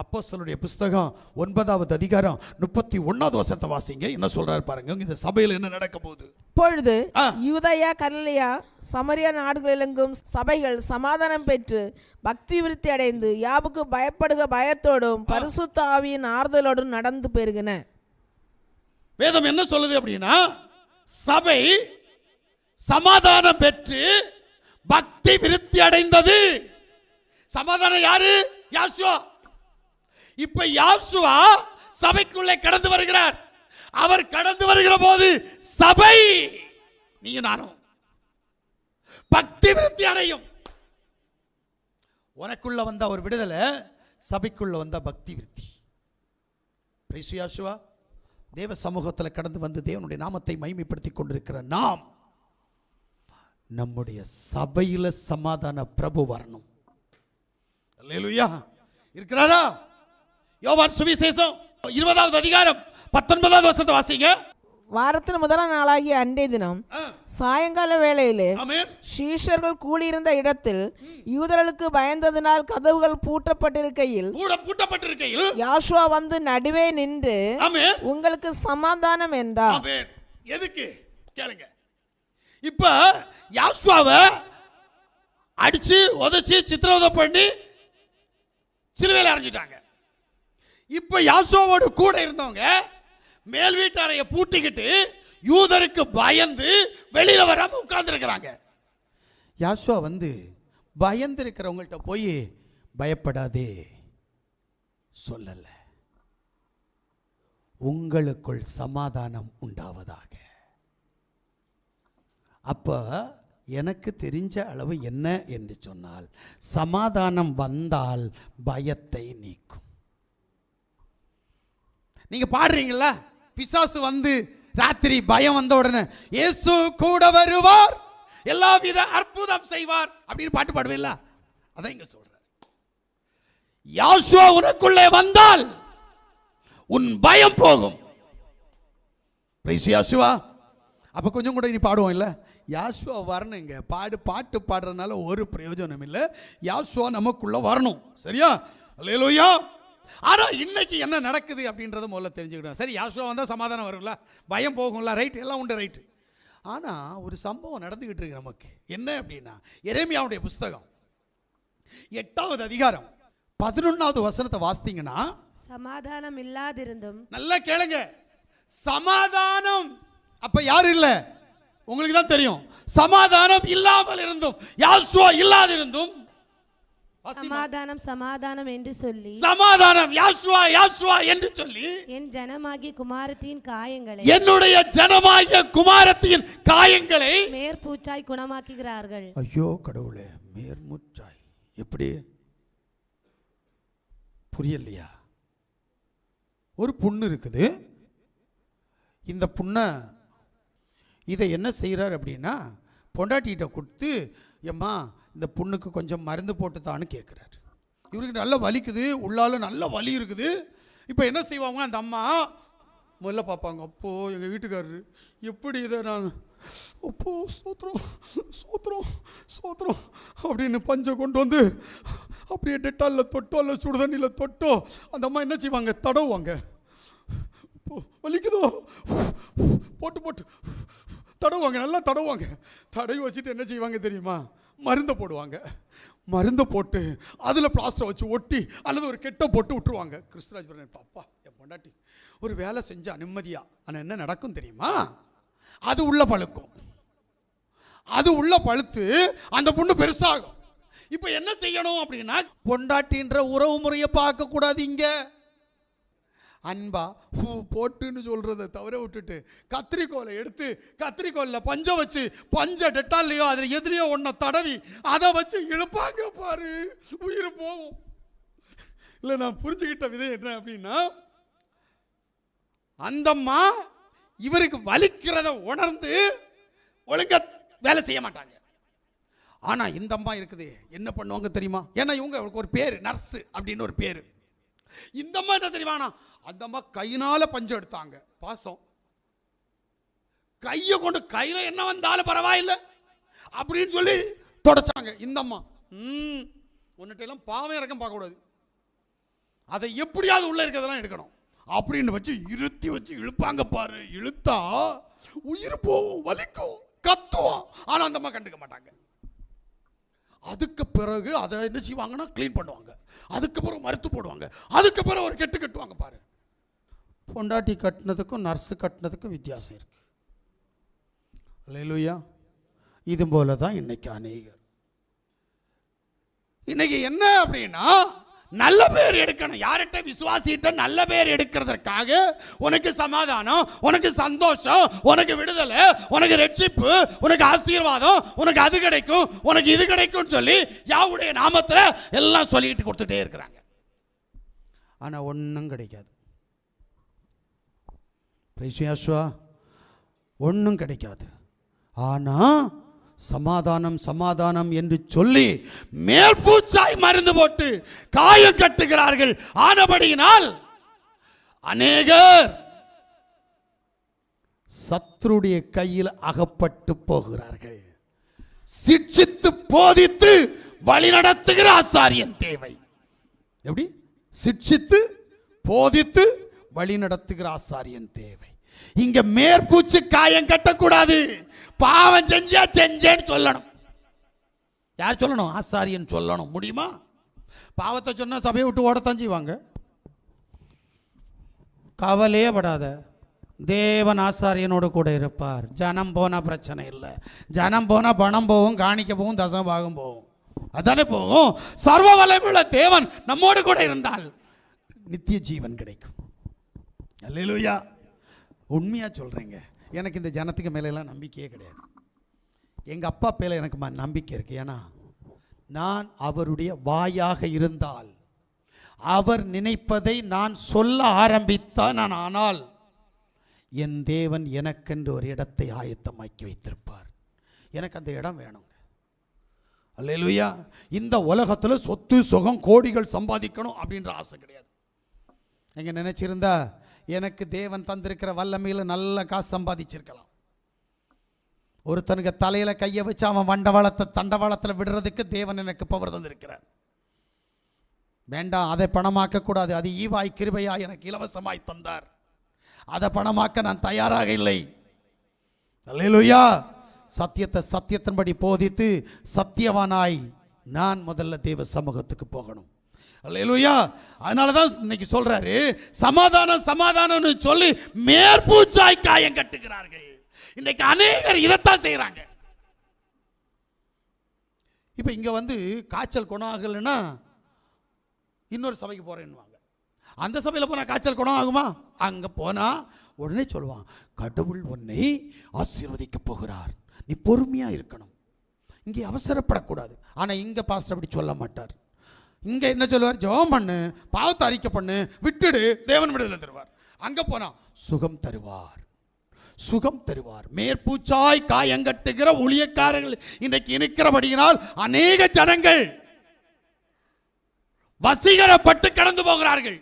அப்போஸ்தலருடைய புஸ்தகம் ஒன்பதாவது அதிகாரம் முப்பத்தி ஒன்னாவது வசனத்தை வாசிங்க. என்ன சொல்றாரு பாருங்க. இந்த சபையில் என்ன நடக்க போகுது? இப்பொழுது. யூதயா கலிலியா சமரியா நாடுகளெங்கும் சபைகள் சமாதானம் பெற்று பக்தி விருத்தி அடைந்து யாவுக்கு பயப்படுக பயத்தோடும் பரிசுத்த ஆவியின் ஆறுதலோடும் நடந்து பெருகின. வேதம் என்ன சொல்லுது அப்படின்னா சபை சமாதானம் பெற்று பக்தி விருத்தி அடைந்தது. சமாதானம் யாரு? யாசுவா. இப்ப யாசுவா சபைக்குள்ளே கடந்து வருகிறார். அவர் கடந்து வருகிற போது சபை நீயும் நானும் பக்தி விருத்தி அடையும். உனக்குள்ள வந்த ஒரு விடுதலை சபைக்குள்ள வந்த பக்தி விருத்தி. யாசுவா. தேவ சமூகத்தில் கடந்து வந்து தேவனுடைய நாமத்தை மைமைப்படுத்தி கொண்டிருக்கிற நாம் நம்முடைய சபையில சமாதான பிரபு வரணும். அல்லேலூயா இருக்கிறாரா? யோவான் சுவிசேஷம் இருபதாவது அதிகாரம் பத்தொன்பதாவது வருஷத்தை வாசிங்க. வாரத்தின் முதலாம் நாளாகிய அன்றைய தினம் சாயங்கால வேளையிலே சீஷர்கள் கூடியிருந்த இடத்தில் யூதர்களுக்கு பயந்ததினால் கதவுகள் பூட்டப்பட்டிருக்கையில் பூட்டப்பட்டிருக்கையில் யாஷுவா வந்து நடுவே நின்று உங்களுக்கு சமாதானம் என்றார். எதுக்கு? கேளுங்க. இப்ப யாசுவாவை அடிச்சு உதைச்சு சித்திரவதை பண்ணி சிலுவையில் அரைஞ்சிட்டாங்க இப்போ யாசோவோடு கூட இருந்தவங்க மேல் வீட்டாரையை பூட்டிக்கிட்டு யூதருக்கு பயந்து வெளியில் வராம உட்கார்ந்துருக்கிறாங்க. யாசுவா வந்து பயந்து இருக்கிறவங்கள்ட்ட போய் பயப்படாதே சொல்லல. உங்களுக்குள் சமாதானம் உண்டாவதாக. அப்போ எனக்கு தெரிஞ்ச அளவு என்ன என்று சொன்னால் சமாதானம் வந்தால் பயத்தை நீக்கும். நீங்கள் பாடுறீங்களா? பிசாசு வந்து ராத்திரி பயம் வந்த உடனே இயேசு கூட வருவார் எல்லா வித அற்புதம் செய்வார் அப்படின்னு பாட்டு பாடுவீங்களா? அதான் இங்க சொல்ற யாசுவா உனக்குள்ளே வந்தால் உன் பயம் போகும். பிரைஸ் யாசுவா அப்போ கொஞ்சம் கூட நீ பாடுவோம் இல்லை? யாசுவா வரணுங்க. பாடு பாட்டு பாடுறதுனால ஒரு பிரயோஜனம் இல்லை. யாசுவா நமக்குள்ள வரணும். சரியா? அல்லேலூயா ஆனா இன்னைக்கு என்ன நடக்குது அப்படின்றத முதல்ல தெரிஞ்சுக்கிட்டோம் சரி யாசுவா வந்தால் சமாதானம் வரும்ல? பயம் போகும்ல? ரைட் எல்லாம் உண்டு ரைட்டு ஆனால் ஒரு சம்பவம் நடந்துக்கிட்டு இருக்கு நமக்கு. என்ன அப்படின்னா எரேமியாவுடைய புஸ்தகம். எட்டாவது அதிகாரம் பதினொன்றாவது வசனத்தை வாசித்தீங்கன்னா சமாதானம் இல்லாதிருந்தும். நல்லா கேளுங்க. சமாதானம். அப்ப யாரும் இல்ல? உங்களுக்கு தான் தெரியும். சமாதானம் இல்லாமல் இருந்தும் யாசுவா இல்லாதிருந்தும். சமாதானம் சமாதானம் என்று சொல்லி சமாதானம் யாசுவா யாசுவா என்று சொல்லி என் ஜனமாகிய குமாரத்தின் காயங்களை என்னுடைய ஜனமாகிய குமாரத்தின் காயங்களை மேற்பூச்சாய் குணமாக்குகிறார்கள். ஐயோ கடவுளே மேர்முச்சாய். எப்படி? புரியலையா? ஒரு புண்ணு இருக்குது. இந்த புண்ணை இதை என்ன செய்கிறார் அப்படின்னா பொண்டாட்டிகிட்ட கொடுத்து எம்மா இந்த புண்ணுக்கு கொஞ்சம் மருந்து போட்டுத்தான்னு கேட்குறாரு இவருக்கு நல்லா வலிக்குது உள்ளால நல்ல வலி இருக்குது. இப்போ என்ன செய்வாங்க அந்த அம்மா முதல்ல பார்ப்பாங்க அப்போ எங்கள் வீட்டுக்காரரு எப்படி இதை நான் அப்போ சோத்திரம் சோத்திரம் சோத்திரம் அப்படின்னு பஞ்சை கொண்டு வந்து அப்படியே டெட்டாலில் தொட்டோ இல்லை சுடுதண்ணியில் தொட்டோ அந்த அம்மா என்ன செய்வாங்க தடவுவாங்க. அப்போ வலிக்குதோ? போட்டு போட்டு தடவுவாங்க நல்லா தடவுவாங்க. தடவி வச்சுட்டு என்ன செய்வாங்க தெரியுமா? மருந்தை போடுவாங்க. மருந்தை போட்டு அதில் பிளாஸ்டர் வச்சு ஒட்டி அல்லது ஒரு கெட்ட போட்டு விட்டுருவாங்க. கிருஷ்ணராஜ் பிரதர் பாப்பா என் பொண்டாட்டி ஒரு வேலை செஞ்சால் நிம்மதியாக ஆனால் என்ன நடக்கும் தெரியுமா? அது உள்ள பழுக்கும். அது உள்ள பழுத்து அந்த பொண்ணு பெருசாகும். இப்போ என்ன செய்யணும் அப்படின்னா பொண்டாட்டின்ற உறவு முறையை பார்க்கக்கூடாது இங்கே. அன்பா ஹூ போட்டுன்னு சொல்கிறத தவிர விட்டுட்டு கத்திரிக்கோலை எடுத்து கத்திரிக்கோலில் பஞ்சை வச்சு பஞ்சை டெட்டால்லையோ அதில் எதுலையோ ஒன்றை தடவி அதை வச்சு இழுப்பாங்க பாரு. உயிர் போகும். இல்லை நான் புரிஞ்சுக்கிட்ட விதம் என்ன அப்படின்னா அந்தம்மா இவருக்கு வலிக்கிறத உணர்ந்து ஒழுங்க வேலை செய்ய மாட்டாங்க. ஆனால் இந்த அம்மா இருக்குது என்ன பண்ணுவாங்க தெரியுமா? ஏன்னா இவங்க அவளுக்கு ஒரு பேர் நர்ஸு அப்படின்னு ஒரு பேர். இந்த அம்மா என்ன தெரியுமாண்ணா அந்த அம்மா கையினால பஞ்சம் எடுத்தாங்க. பாசம். கையை கொண்டு கையில என்ன வந்தாலும் பரவாயில்லை. அப்படின்னு சொல்லி தொடச்சாங்க. இந்த அம்மா ம் எல்லாம் பாவம் இறக்கம் பார்க்கக்கூடாது. அதை எப்படியாவது உள்ள இருக்கிறதெல்லாம் எடுக்கணும். அப்படின்னு வச்சு இருத்தி வச்சு இழுப்பாங்க பாரு. இழுத்தா உயிர் போகும் வலிக்கும் கத்துவோம் ஆனால் அந்த அம்மா கண்டுக்க மாட்டாங்க. அதுக்கு பிறகு அதை என்ன செய்வாங்கன்னா க்ளீன் பண்ணுவாங்க. அதுக்கு பிறகு மறுத்து போடுவாங்க. அதுக்கு பிறகு ஒரு கெட்டு கட்டுவாங்க பாரு. பொண்டாட்டி கட்டினதுக்கும் நர்ஸு கட்டினதுக்கும் வித்தியாசம் இருக்கு. அல்லேலூயா. இது போல தான் இன்னைக்கு அநேகர். இன்னைக்கு என்ன அப்படின்னா நல்ல பேர் எடுக்கணும். யார்கிட்ட விசுவாசிட்ட நல்ல பேர் எடுக்கிறதற்காக உனக்கு சமாதானம் உனக்கு சந்தோஷம் உனக்கு விடுதலை உனக்கு ரட்சிப்பு உனக்கு ஆசீர்வாதம் உனக்கு அது கிடைக்கும் உனக்கு இது கிடைக்கும்னு சொல்லி யாவுடைய நாமத்தில் எல்லாம் சொல்லிக்கிட்டு கொடுத்துட்டே இருக்கிறாங்க. ஆனால் ஒன்றும் கிடைக்காது. ஒன்றும் கிடைக்காது. ஆனால் சமாதானம் சமாதானம் என்று சொல்லி மேல்பூச்சாய் மருந்து போட்டு காயம் கட்டுகிறார்கள். ஆனபடியினால் அநேகர் சத்ருடைய கையில் அகப்பட்டு போகிறார்கள். சிட்சித்து போதித்து வழிநடத்துகிற ஆசாரியன் தேவை. எப்படி? சிட்சித்து போதித்து வழி நடத்துகிற ஆசாரியன் தேவை. இங்க மேற்பூச்சு காயம் கட்டக்கூடாது. பாவம் செஞ்சா செஞ்சேன்னு சொல்லணும். யார் சொல்லணும்? ஆசாரியன் சொல்லணும். முடியுமா? பாவத்தை சொன்னால் சபையை விட்டு ஓடத்தான் செய்வாங்க. கவலையே படாத. தேவன் ஆசாரியனோடு கூட இருப்பார். ஜனம் போனால் பிரச்சனை இல்லை. ஜனம் போனால் பணம் போகும் காணிக்க போகும் தசபாகம் போகும். அதானே போகும்? சர்வ வளமுள்ள தேவன் நம்மோடு கூட இருந்தால் நித்திய ஜீவன் கிடைக்கும். அல்லேலூயா. உண்மையாக சொல்கிறேங்க எனக்கு இந்த ஜனத்துக்கு மேலெல்லாம் நம்பிக்கையே கிடையாது. எங்கள் அப்பா பேல எனக்கு ம- நம்பிக்கை இருக்குது ஏன்னா நான் அவருடைய வாயாக இருந்தால் அவர் நினைப்பதை நான் சொல்ல ஆரம்பித்தான் நான் ஆனால் என் தேவன் எனக்கென்று ஒரு இடத்தை ஆயத்தமாக்கி வைத்திருப்பார். எனக்கு அந்த இடம் வேணுங்க. அல்லையா இந்த உலகத்தில் சொத்து சுகம் கோடிகள் சம்பாதிக்கணும் அப்படின்ற ஆசை கிடையாது. நீங்கள் நினச்சிருந்தா எனக்கு தேவன் தந்திருக்கிற வல்லமையில் நல்ல காசு சம்பாதிச்சிருக்கலாம். ஒருத்தனுக்கு தலையில் கையை வச்சு அவன் வண்டவாளத்தை தண்டவாளத்தில் விடுறதுக்கு தேவன் எனக்கு பவர் தந்திருக்கிறார். வேண்டாம் அதை பணமாக்கக்கூடாது அது ஈவாய் கிருபையா எனக்கு இலவசமாய் தந்தார். அதை பணமாக்க நான் தயாராக இல்லை. அல்லேலூயா! சத்தியத்தை சத்தியத்தின்படி போதித்து சத்தியவானாய் நான் முதல்ல தேவ சமூகத்துக்கு போகணும். அல்லையிலுயா அதனால தான் இன்னைக்கு சொல்கிறாரு சமாதானம் சமாதானம்னு சொல்லி மேற்பூச்சாய் காயம் கட்டுகிறார்கள். இன்னைக்கு அநேகர் இதைத்தான் செய்கிறாங்க இப்போ இங்கே வந்து காய்ச்சல் குணம் ஆகலைன்னா இன்னொரு சபைக்கு போகிறேன்னுவாங்க அந்த சபையில் போனால் காய்ச்சல் குணம் ஆகுமா? அங்கே போனால் உடனே சொல்லுவான் கடவுள் உன்னை ஆசீர்வதிக்க போகிறார். நீ பொறுமையாக இருக்கணும். இங்கே அவசரப்படக்கூடாது. ஆனால் இங்கே பாஸ்டர் அப்படி சொல்ல மாட்டார். இங்கே என்ன சொல்லுவார்? ஜெபம் பண்ணு பாவத்தை அறிக்கை பண்ணு விட்டுடு தேவன் விடுதலை தருவார். அங்கே போனால் சுகம் தருவார் சுகம் தருவார். மேற்பூச்சாய் காயங்கட்டுகிற ஊழியக்காரர்கள் இன்றைக்கு இருக்கிறபடியினால் அநேக ஜனங்கள் வசீகரப்பட்டு கடந்து போகிறார்கள்.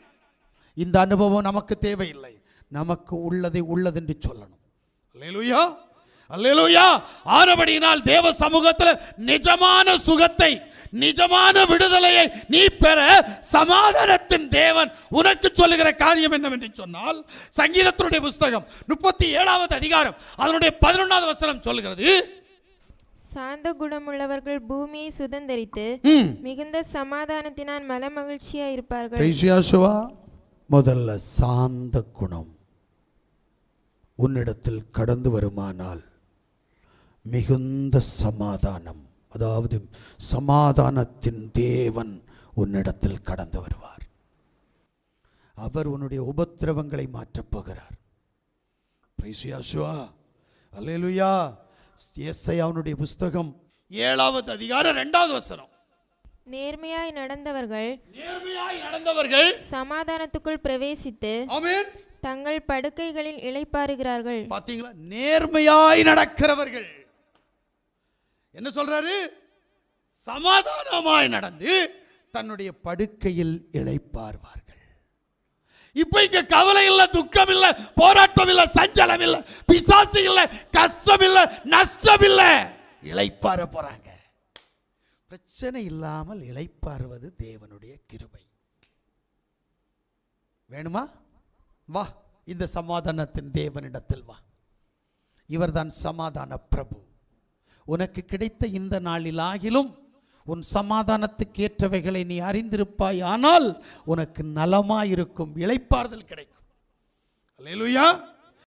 இந்த அனுபவம் நமக்கு தேவையில்லை. நமக்கு உள்ளதை உள்ளதென்று சொல்லணும். அல்லேலூயா அல்லேலூயா. ஆனபடியினால் தேவ சமூகத்தில் நிஜமான சுகத்தை நிஜமான விடுதலையை நீ பெற சமாதானத்தின் தேவன் உனக்கு சொல்லுகிற காரியம் என்னவென்று சொன்னால் சங்கீதத்தினுடைய புஸ்தகம் முப்பத்தி ஏழாவது அதிகாரம் அதனுடைய பதினொன்றாவது வசனம் சொல்லுகிறது. சாந்த குணமுள்ளவர்கள் பூமியை சுதந்தரித்து மிகுந்த சமாதானத்தினால் மனமகிழ்ச்சியா இருப்பார்கள். பிரைசியாசுவா முதல்ல சாந்த குணம். உன்னிடத்தில் கடந்து வருமானால் மிகுந்த சமாதானம். அதாவது சமாதானத்தின் தேவன் உன்னிடத்தில் கடந்து வருவார். அவர் உன்னுடைய உபத்திரவங்களை மாற்றப் போகிறார். அல்லேலூயா எஸ்ஐ அவனுடைய புஸ்தகம் ஏழாவது அதிகாரம் இரண்டாவது வசனம். நேர்மையாய் நடந்தவர்கள் நேர்மையாய் நடந்தவர்கள் சமாதானத்துக்குள் பிரவேசித்து ஆமென். தங்கள் படுக்கைகளில் இளைப்பாறுகிறார்கள். பாத்தீங்களா? நேர்மையாய் நடக்கிறவர்கள். என்ன சொல்றாரு? சமாதானமாய் நடந்து தன்னுடைய படுக்கையில் இழைப்பார்வார்கள் இப்ப இங்க கவலை இல்லை துக்கம் இல்லை போராட்டம் இல்லை சஞ்சலம் இல்லை பிசாசு இல்லை கஷ்டம் இல்லை நஷ்டம் இல்லை. இழைப்பார போறாங்க. பிரச்சனை இல்லாமல் இழைப்பாருவது தேவனுடைய கிருபை. வேணுமா? வா இந்த சமாதானத்தின் தேவனிடத்தில் வா. இவர்தான் சமாதான பிரபு. உனக்கு கிடைத்த இந்த நாளிலாகிலும் உன் சமாதானத்துக்கு ஏற்றவைகளை நீ அறிந்திருப்பாய் ஆனால் உனக்கு நலமாயிருக்கும் இளைப்பாறுதல் கிடைக்கும். அல்லேலூயா.